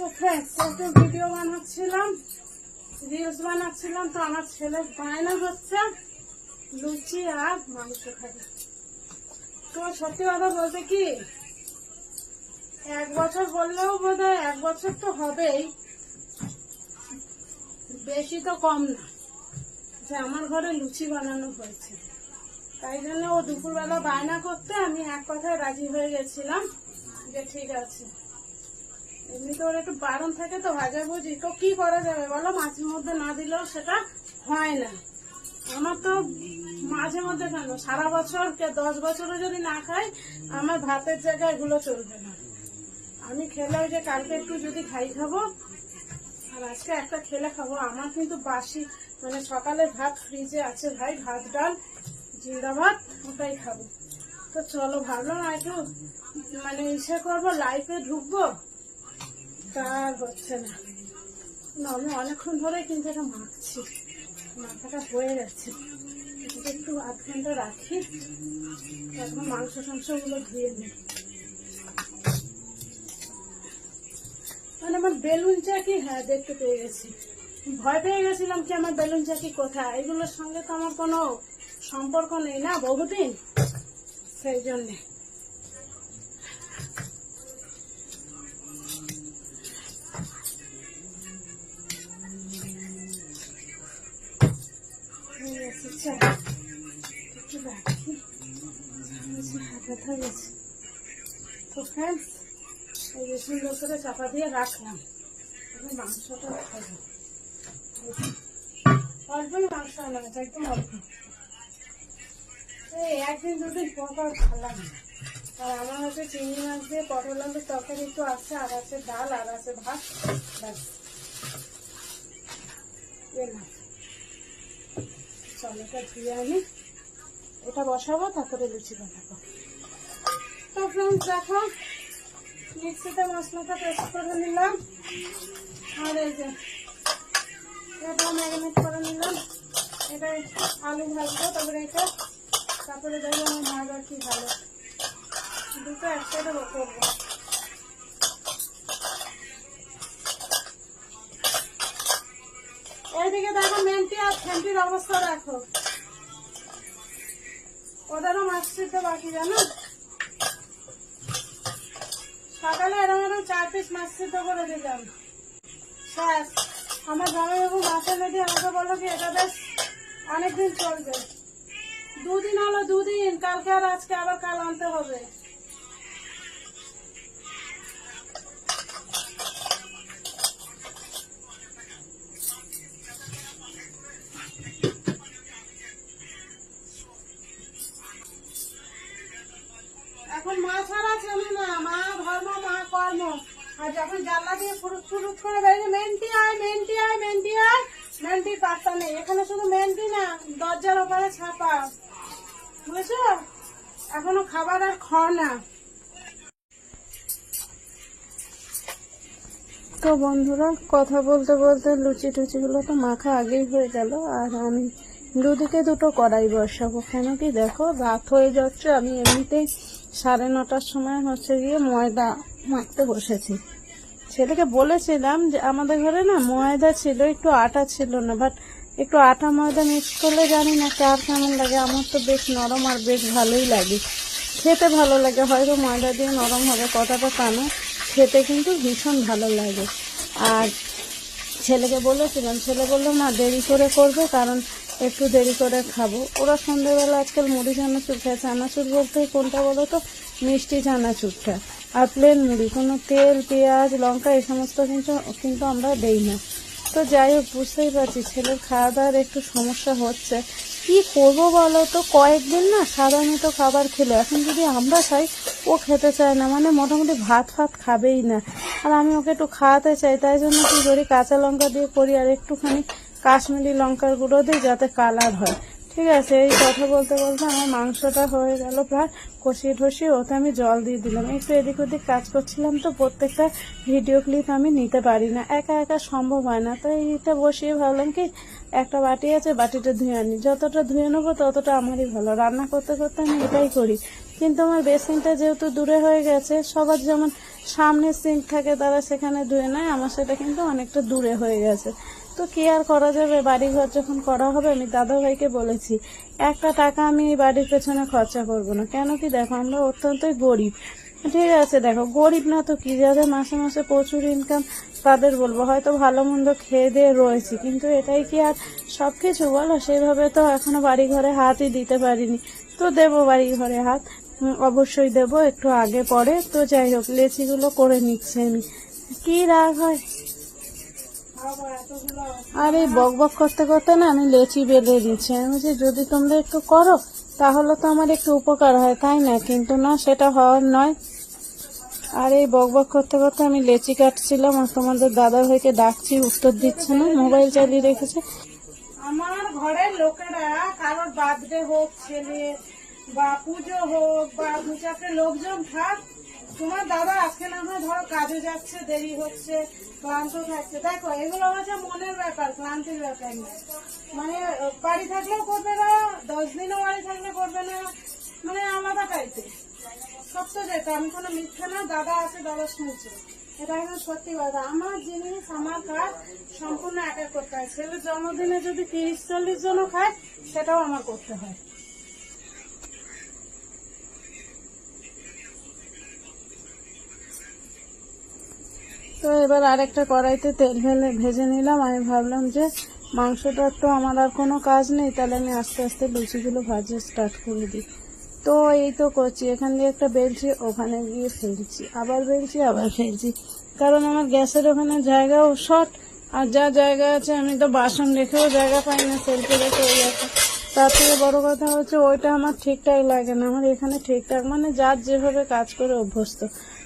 তো ভিডিও বানাচ্ছিলাম বানাচ্ছিলাম, তো আমার ছেলে বায়না লুচি আর মাংস তো সত্যি কথা কি, এক বছর বললেও এক বছর তো হবেই, বেশি তো কম না, যে আমার ঘরে লুচি বানানো হয়েছে। তাই জন্য ও দুপুরবেলা বায়না করতে আমি এক কথায় রাজি হয়ে গেছিলাম, যে ঠিক আছে। এমনিতে ওর একটু বারণ থাকে তো, ভাজা ভুজি। তো কি করা যাবে বলো? মাছের মধ্যে না দিলেও সেটা হয় না। আমার তো মাঝে মধ্যে কেন? সারা বছর কে দশ বছরও যদি না খাই, আমার ভাতের জায়গায় এগুলো চলবে না। আমি খেলে ওই যে কালকে একটু যদি খাই খাব, আর আজকে একটা খেলে খাব। আমার কিন্তু বাসি মানে সকালে ভাত ফ্রিজে আছে ভাই, ভাত, ডাল, জিরা ভাত, ওটাই খাব। তো চলো, ভাবলাম একটু মানে ইসে করব লাইফে ঢুকবো। তার হচ্ছে না। না, আমি অনেকক্ষণ ধরে কিন্তু এটা মাখছি। মাথাটা হয়ে এটাকে একটু আধ ঘণ্টা রাখি। তারপর মাংস টাংসগুলো ধুয়ে নিই। মানে আমার বেলুন চাকি হ্যাঁ দেখতে পেয়ে গেছি। ভয় পেয়ে গেছিলাম কি আমার বেলুন চাকি কোথায়? এগুলোর সঙ্গে তো আমার কোনো সম্পর্ক নেই না বহুদিন? সেই জন্যে। ব্যথা গেছে। তো ফ্রেন্ডস এই চাপা দিয়ে রাখলাম। আমি মাংসটা খাব। মাংস আনা গেছে একদম অল্প। একদিন দুদিন পর পর না। আর আমার হচ্ছে চিংড়ি মাছ দিয়ে পটল আলুর তরকারি একটু আছে, আর আছে ডাল, আর আছে ভাত। ব্যাস। চল এটা ধুয়ে আনি। এটা বসাবো, তারপরে লুচি বানাবো। তো ফ্রেন্ডস দেখো মিক্সিতে মশলাটা পেস্ট করে নিলাম আর এই যে এটা ম্যারিনেট করে নিলাম এটা আলু ভাজবো তারপরে এটা তারপরে দেখব আমার ভাগ আর কি ভালো দুটো একসাথে করব এইদিকে দেখো মেন্টি আর ফ্যান্টির অবস্থা দেখো ওদেরও মাছ সিদ্ধ বাকি জানো সকালে এরকম এরকম চার পিস মাছ সিদ্ধ করে দিলাম। ব্যাস আমার জামাইবাবু মাছের মেয়েটি আমাকে বলল কি, এটা বেশ অনেকদিন চলবে। দুদিন হলো দুদিন, কালকে আর আজকে আবার কাল আনতে হবে। দিয়ে ফুরুত ফুরুত করে বেরিয়ে মেন্টি আয় মেন্টি আয় মেন্টি আয়। মেন্টি পাত্তা নেই। এখানে শুধু মেন্টি না, দরজার ওপরে ছাপা। বুঝেছ? এখনও খাবার আর খাও না। তো বন্ধুরা, কথা বলতে বলতে লুচি টুচিগুলো তো মাখা আগেই হয়ে গেল, আর আমি দুদিকে দুটো কড়াই বসাবো। কেন কি দেখো, রাত হয়ে যাচ্ছে, আমি এমনিতেই সাড়ে নটার সময় হচ্ছে গিয়ে ময়দা মাখতে বসেছি। ছেলেকে বলেছিলাম যে আমাদের ঘরে না ময়দা ছিল, একটু আটা ছিল না বাট একটু আটা ময়দা মিক্স করলে জানি না কার কেমন লাগে। আমার তো বেশ নরম আর বেশ ভালোই লাগে। খেতে ভালো লাগে, হয়তো ময়দা দিয়ে নরম হবে কথাটা তা না, খেতে কিন্তু ভীষণ ভালো লাগে। আর ছেলেকে বলেছিলাম, ছেলে বলল না দেরি করে করবে, কারণ একটু দেরি করে খাব। ওরা সন্ধ্যেবেলা আজকাল মুড়ি চানাচুর খায়, চানাচুর বলতে কোনটা বলো তো? মিষ্টি চানাচুরটা। আর প্লেন মুড়ি কোনো তেল, পেঁয়াজ, লঙ্কা, এই সমস্ত কিন্তু কিন্তু আমরা দেই না। তো যাই হোক, বুঝতেই পারছি ছেলের খাওয়া দাওয়ার একটু সমস্যা হচ্ছে। কি করব বলো তো? কয়েকদিন না সাধারণত খাবার খেলো, এখন যদি আমরা খাই, ও খেতে চায় না। মানে মোটামুটি ভাত ফাত খাবেই না। আর আমি ওকে একটু খাওয়াতে চাই, তাই জন্য কি করি কাঁচা লঙ্কা দিয়ে করি, আর একটুখানি কাশ্মীরি লঙ্কার গুঁড়ো দিই, যাতে কালার হয়। ঠিক আছে, এই কথা বলতে বলতে আমার মাংসটা হয়ে গেল প্রায়। কষিয়ে ঠসিয়ে ওতে আমি জল দিয়ে দিলাম। একটু এদিক ওদিক কাজ করছিলাম তো, প্রত্যেকটা ভিডিও ক্লিপ আমি নিতে পারি না। একা একা সম্ভব হয় না। তাই এটা বসিয়ে ভাবলাম কি, একটা বাটি আছে, বাটিটা ধুয়ে আনি। যতটা ধুয়ে নেব ততটা আমারই ভালো। রান্না করতে করতে আমি এটাই করি। কিন্তু আমার বেসিনটা যেহেতু দূরে হয়ে গেছে, সবার যেমন সামনে সিঙ্ক থাকে তারা সেখানে ধুয়ে নেয়, আমার সেটা কিন্তু অনেকটা দূরে হয়ে গেছে। তো কি আর করা যাবে? বাড়িঘর যখন করা হবে, আমি দাদা ভাইকে বলেছি, একটা টাকা আমি বাড়ির পেছনে খরচা করব না। কেন কি দেখো, আমরা অত্যন্তই গরিব। ঠিক আছে, দেখো, গরিব না তো কি? যাদের মাসে মাসে প্রচুর ইনকাম তাদের বলব, হয়তো ভালো মন্দ খেয়ে দিয়ে রয়েছি। কিন্তু এটাই কি আর সব কিছু বলো সেইভাবে তো এখনও বাড়ি ঘরে হাতই দিতে পারিনি। তো দেবো বাড়ি ঘরে হাত অবশ্যই দেবো, একটু আগে পরে। তো যাই হোক, লেচিগুলো করে নিচ্ছি আমি। কি রাগ হয়? আর এই বক বক করতে করতে না আমি লেচি বেঁধে দিচ্ছি আমি বলছি, যদি তোমরা একটু করো, তাহলে তো আমার একটু উপকার হয়, তাই না? কিন্তু না, সেটা হওয়ার নয়। আর এই বক বক করতে করতে আমি লেচি কাটছিলাম আর তোমাদের দাদা ভাইকে ডাকছি, উত্তর দিচ্ছে না, মোবাইল চালিয়ে রেখেছে। আমার ঘরের লোকেরা কারোর বার্থডে হোক, ছেলে বা পুজো হোক বা দু চারটে লোকজন থাক, তোমার দাদা আজকে না ধরো কাজে যাচ্ছে, দেরি হচ্ছে ক্লান্ত থাকছে। দেখো, এগুলো হচ্ছে মনের ব্যাপার, ক্লান্তির ব্যাপার না। মানে বাড়ি থাকলেও করবে না, দশ দিনও বাড়ি থাকলে করবে না। মানে আলাদা টাইপের সত্য যেটা আমি কোনো মিথ্যা না, দাদা আছে, দাদা শুনছে। এটা একদম সত্যি কথা। আমার জিনিস, আমার কাজ সম্পূর্ণ একা করতে হয়। ছেলের জন্মদিনে যদি তিরিশ, চল্লিশ জনও খায়, সেটাও আমার করতে হয়। তো এবার আরেকটা কড়াইতে তেল ফেলে ভেজে নিলাম। আমি ভাবলাম যে মাংসটা তো আমার আর কোনো কাজ নেই, তাহলে আমি আস্তে আস্তে লুচিগুলো ভাজা স্টার্ট করে দিই। তো এই তো করছি, এখান দিয়ে একটা বেলছি ওখানে গিয়ে ফেলছি। আবার বেলছি আবার ফেলছি। কারণ আমার গ্যাসের ওখানে জায়গাও শর্ট আর যা জায়গা আছে আমি তো বাসন রেখেও জায়গা পাই না সেলফে রেখে ওই আছে তার থেকে বড় কথা হচ্ছে ওইটা আমার ঠিকঠাক লাগে না। আমার এখানে ঠিকঠাক মানে যার যেভাবে কাজ করে অভ্যস্ত।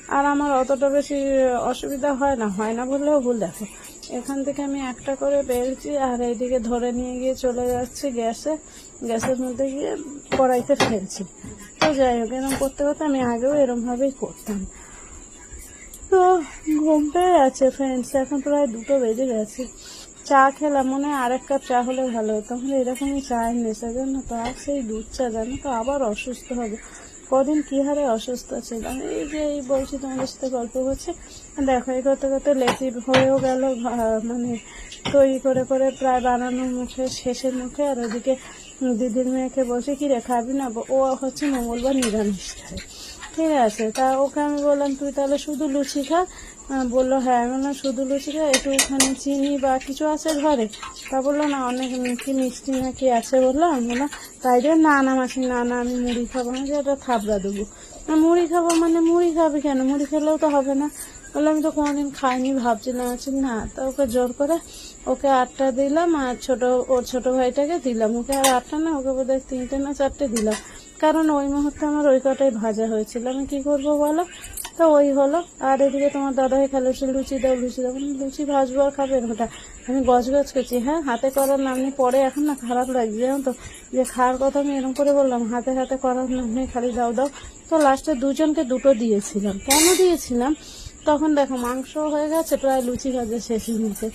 আর আমার অতটা বেশি অসুবিধা হয় না হয় না বললেও ভুল, দেখো। এখান থেকে আমি একটা করে বেলছি আর এইদিকে ধরে নিয়ে গিয়ে চলে যাচ্ছি গ্যাসে। গ্যাসের মধ্যে গিয়ে কড়াইতে ফেলছি। তো যাই হোক এরকম করতে করতে আমি আগেও এরমভাবেই করতাম। তো ঘুম পেয়ে আছে ফ্রেন্ডস এখন প্রায় দুটো বেজে গেছে। চা খেলাম, মনে হয় আরেক কাপ চা হলে ভালো হতো। তখন এরকমই চায়ের নেশা জানো তো, আর সেই দুধ চা, জানো তো, আবার অসুস্থ হবে। কদিন কি হারে অসুস্থ ছিলাম? এই যে এই বলছি, তোমাদের সাথে গল্প করছি। দেখো, এই করতে করতে লেচি হয়েও গেল মানে তৈরি করে করে প্রায় বানানোর মুখে, শেষের মুখে, আর ওদিকে দিদির মেয়েকে বসে কি রে, খাবি না? ও হচ্ছে মঙ্গলবার নিরামিষ খায়। ঠিক আছে, তা ওকে আমি বললাম, তুই তাহলে শুধু লুচি খা বলল হ্যাঁ বললাম, শুধু লুচি খা একটু ওখানে চিনি বা কিছু আছে ঘরে? তা বলল, না, অনেক কি মিষ্টি নাকি আছে বলল। আমি বললাম, তাই দিয়ে না না, মাসি, না না, আমি মুড়ি খাব না, যে, এটা থাবড়া দেবো। না মুড়ি খাব মানে মুড়ি খাবে কেন? মুড়ি খেলেও তো হবে না। বলল, আমি তো কোনোদিন খাইনি, ভাবছিলাম আছি না, তা ওকে জোর করে ওকে আটটা দিলাম আর ছোট, ওর ছোট ভাইটাকে দিলাম। ওকে আর আটটা না, ওকে বোধহয় তিনটে না চারটে দিলাম। কারণ ওই মুহূর্তে আমার ওই কটাই ভাজা হয়েছিল। আমি কি করব বলো? তো ওই হলো। আর এদিকে তোমার দাদা খেলো, সে লুচি দাও লুচি দাও। লুচি ভাজবো আর খাবে? ওটা আমি গজ গজ করছি। হ্যাঁ হাতে করার নামনি পরে এখন না খারাপ লাগছে, জানো তো? যে খাওয়ার কথা আমি এরকম করে বললাম, হাতে হাতে করার নামনি খালি দাও দাও। তো লাস্টে দুজনকে দুটো দিয়েছিলাম। কেন দিয়েছিলাম? তখন দেখো মাংস হয়ে গেছে, প্রায় লুচি ভাজা শেষের মুখে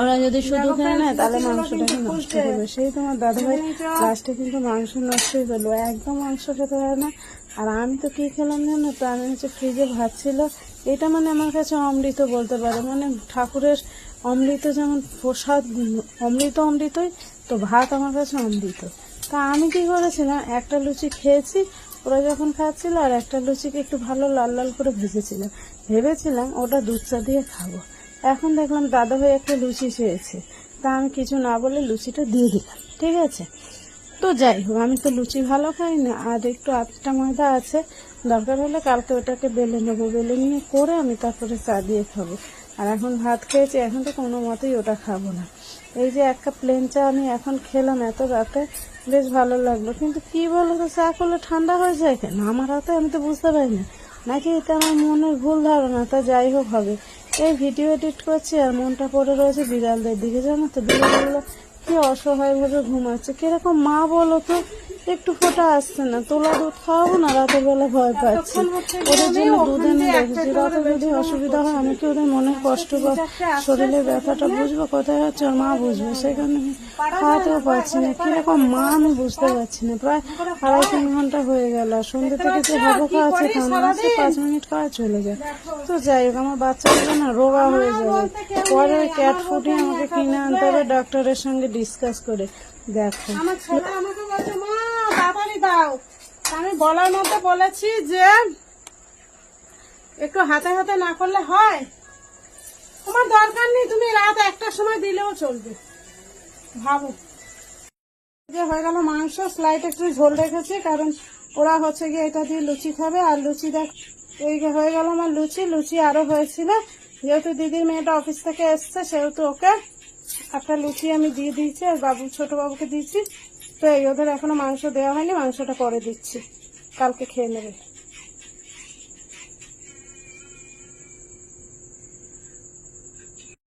ওরা যদি শুধু খেয়ে নেয় তাহলে মাংসটাকে নষ্ট করবে সেই তোমার দাদা ভাই লাস্টে কিন্তু মাংস নষ্টই করল একদম মাংস খেতে পারে না। আর আমি তো কি খেলাম জানো তো? আমি হচ্ছে ফ্রিজে ভাত ছিল। এটা মানে আমার কাছে অমৃত বলতে পারো। মানে ঠাকুরের অমৃত যেমন প্রসাদ অমৃত অমৃতই তো ভাত আমার কাছে অমৃত। তা আমি কি করেছিলাম? একটা লুচি খেয়েছি ওরা যখন খাচ্ছিল আর একটা লুচিকে একটু ভালো লাল লাল করে ভেজেছিলাম। ভেবেছিলাম ওটা দুধ চা দিয়ে খাব। এখন দেখলাম দাদা ভাই একটা লুচি চেয়েছে তা আমি কিছু না বলে লুচিটা দিয়ে দিলাম, ঠিক আছে? তো যাই হোক, আমি তো লুচি ভালো খাই না আর একটু আটটা ময়দা আছে, দরকার হলে কালকে ওটাকে বেলে নেব। বেলে নিয়ে করে আমি তারপরে চা দিয়ে খাব। আর এখন ভাত খেয়েছি, এখন তো কোনো মতেই ওটা খাব না। এই যে একটা প্লেন চা আমি এখন খেলাম এত রাতে, বেশ ভালো লাগল। কিন্তু কি বলো তো চা করলে ঠান্ডা হয়ে যায় কেন? আমার হাতে আমি তো বুঝতে পারি না। নাকি এটা আমার মনের ভুল ধারণা? তা যাই হোক হবে। এই ভিডিও এডিট করছি আর মনটা পড়ে রয়েছে বিড়ালদের দিকে, জানো তো? বিড়ালগুলো কি অসহায় ভাবে ঘুমাচ্ছে, কীরকম মা বলো তো? একটু ফোটা আসছে না। তোলা দুধ খাওয়াবো না রাতের বেলা ভয় পাচ্ছি। ওদের জন্য দুধ এনে রেখেছি। রাতে যদি অসুবিধা হয় আমি কি ওদের মনে কষ্ট বা শরীরের ব্যথাটা বুঝব? কোথায় হচ্ছে? ওর মা বুঝবে। সেখানে খাওয়াতেও পারছি না। কীরকম মা আমি বুঝতে পারছি না। প্রায় আড়াই তিন ঘণ্টা হয়ে গেল। সন্ধ্যে থেকে যে ভাবো খাওয়াচ্ছে খাওয়ানো আছে পাঁচ মিনিট খাওয়া চলে যায়। তো যাই হোক আমার বাচ্চাগুলো না রোগা হয়ে যাবে। পরে ওই ক্যাট ফুটি আমাকে কিনে আনতে হবে ডাক্তারের সঙ্গে ডিসকাস করে। দেখো। আমার ছেলে আমাকে বলছে মা তাড়াতাড়ি দাও। আমি বলার বলেছি যে একটু হাতে হাতে না করলে হয়। তোমার দরকার নেই, তুমি রাত সময় দিলেও চলবে। ভাবো। যে হয়ে গেল মাংস একটু ঝোল রেখেছি, কারণ ওরা হচ্ছে গিয়ে এটা দিয়ে লুচি খাবে, আর লুচি দেখ, এই হয়ে গেল আমার লুচি লুচি আরও হয়েছিল। যেহেতু দিদির মেয়েটা অফিস থেকে এসছে, সেহেতু ওকে একটা লুচি আমি দিয়ে দিয়েছি, আর বাবু, ছোট বাবুকে দিয়েছি। তো এই ওদের এখনও মাংস দেওয়া হয়নি মাংসটা পরে দিচ্ছি। কালকে খেয়ে নেবে।